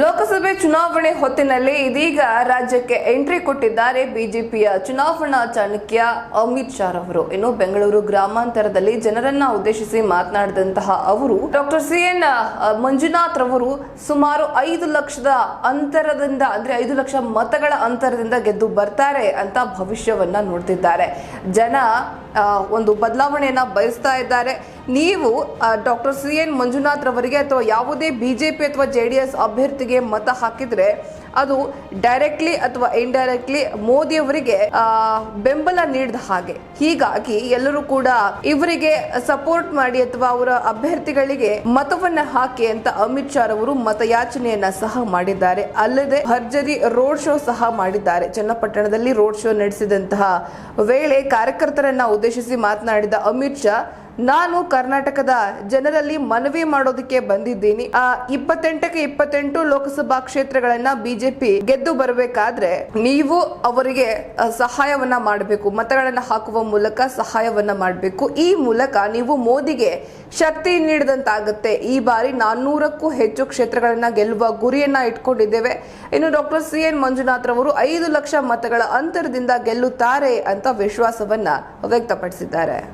ಲೋಕಸಭೆ ಚುನಾವಣೆ ಹೊತ್ತಿನಲ್ಲಿ ಇದೀಗ ರಾಜ್ಯಕ್ಕೆ ಎಂಟ್ರಿ ಕೊಟ್ಟಿದ್ದಾರೆ ಬಿಜೆಪಿಯ ಚುನಾವಣಾ ಚಾಣಕ್ಯ ಅಮಿತ್ ಶಾ ರವರು. ಇನ್ನು ಬೆಂಗಳೂರು ಗ್ರಾಮಾಂತರದಲ್ಲಿ ಜನರನ್ನ ಉದ್ದೇಶಿಸಿ ಮಾತನಾಡಿದಂತಹ ಅವರು, ಡಾಕ್ಟರ್ ಸಿ ಎನ್ ಮಂಜುನಾಥ್ ರವರು ಸುಮಾರು ಐದು ಲಕ್ಷದ ಅಂತರದಿಂದ, ಅಂದ್ರೆ ಐದು ಲಕ್ಷ ಮತಗಳ ಅಂತರದಿಂದ ಗೆದ್ದು ಬರ್ತಾರೆ ಅಂತ ಭವಿಷ್ಯವನ್ನ ನೋಡ್ತಿದ್ದಾರೆ. ಜನ ಒಂದು ಬದಲಾವಣೆಯನ್ನು ಬಯಸ್ತಾ ಇದ್ದಾರೆ. ನೀವು ಡಾಕ್ಟರ್ ಸಿ ಎನ್ ಮಂಜುನಾಥ್ ರವರಿಗೆ ಅಥವಾ ಯಾವುದೇ ಬಿಜೆಪಿ ಅಥವಾ ಜೆ ಡಿ ಎಸ್ ಅಭ್ಯರ್ಥಿಗೆ ಮತ ಹಾಕಿದ್ರೆ ಅದು ಡೈರೆಕ್ಟ್ಲಿ ಅಥವಾ ಇಂಡೈರೆಕ್ಟ್ಲಿ ಮೋದಿ ಅವರಿಗೆ ಬೆಂಬಲ ನೀಡಿದ ಹಾಗೆ. ಹೀಗಾಗಿ ಎಲ್ಲರೂ ಕೂಡ ಇವರಿಗೆ ಸಪೋರ್ಟ್ ಮಾಡಿ ಅಥವಾ ಅವರ ಅಭ್ಯರ್ಥಿಗಳಿಗೆ ಮತವನ್ನ ಹಾಕಿ ಅಂತ ಅಮಿತ್ ಶಾ ಅವರು ಮತಯಾಚನೆಯನ್ನ ಸಹ ಮಾಡಿದ್ದಾರೆ. ಅಲ್ಲದೆ ಭರ್ಜರಿ ರೋಡ್ ಶೋ ಸಹ ಮಾಡಿದ್ದಾರೆ. ಚನ್ನಪಟ್ಟಣದಲ್ಲಿ ರೋಡ್ ಶೋ ನಡೆಸಿದಂತಹ ವೇಳೆ ಕಾರ್ಯಕರ್ತರನ್ನ ಉದ್ದೇಶಿಸಿ ಮಾತನಾಡಿದ ಅಮಿತ್ ಶಾ ನಾನು ಕರ್ನಾಟಕದ ಜನರಲ್ಲಿ ಮನವಿ ಮಾಡೋದಕ್ಕೆ ಬಂದಿದ್ದೀನಿ. ಆ ಇಪ್ಪತ್ತೆಂಟಕ್ಕೆ ಇಪ್ಪತ್ತೆಂಟು ಲೋಕಸಭಾ ಕ್ಷೇತ್ರಗಳನ್ನ ಬಿಜೆಪಿ ಗೆದ್ದು ಬರಬೇಕಾದ್ರೆ ನೀವು ಅವರಿಗೆ ಸಹಾಯವನ್ನ ಮಾಡಬೇಕು. ಮತಗಳನ್ನ ಹಾಕುವ ಮೂಲಕ ಸಹಾಯವನ್ನ ಮಾಡಬೇಕು. ಈ ಮೂಲಕ ನೀವು ಮೋದಿಗೆ ಶಕ್ತಿ ನೀಡಿದಂತಾಗುತ್ತೆ. ಈ ಬಾರಿ ನಾನ್ನೂರಕ್ಕೂ ಹೆಚ್ಚು ಕ್ಷೇತ್ರಗಳನ್ನ ಗೆಲ್ಲುವ ಗುರಿಯನ್ನ ಇಟ್ಕೊಂಡಿದ್ದೇವೆ. ಇನ್ನು ಡಾಕ್ಟರ್ ಸಿ ಎನ್ ಮಂಜುನಾಥ್ ರವರು ಐದು ಲಕ್ಷ ಮತಗಳ ಅಂತರದಿಂದ ಗೆಲ್ಲುತ್ತಾರೆ ಅಂತ ವಿಶ್ವಾಸವನ್ನ ವ್ಯಕ್ತಪಡಿಸಿದ್ದಾರೆ.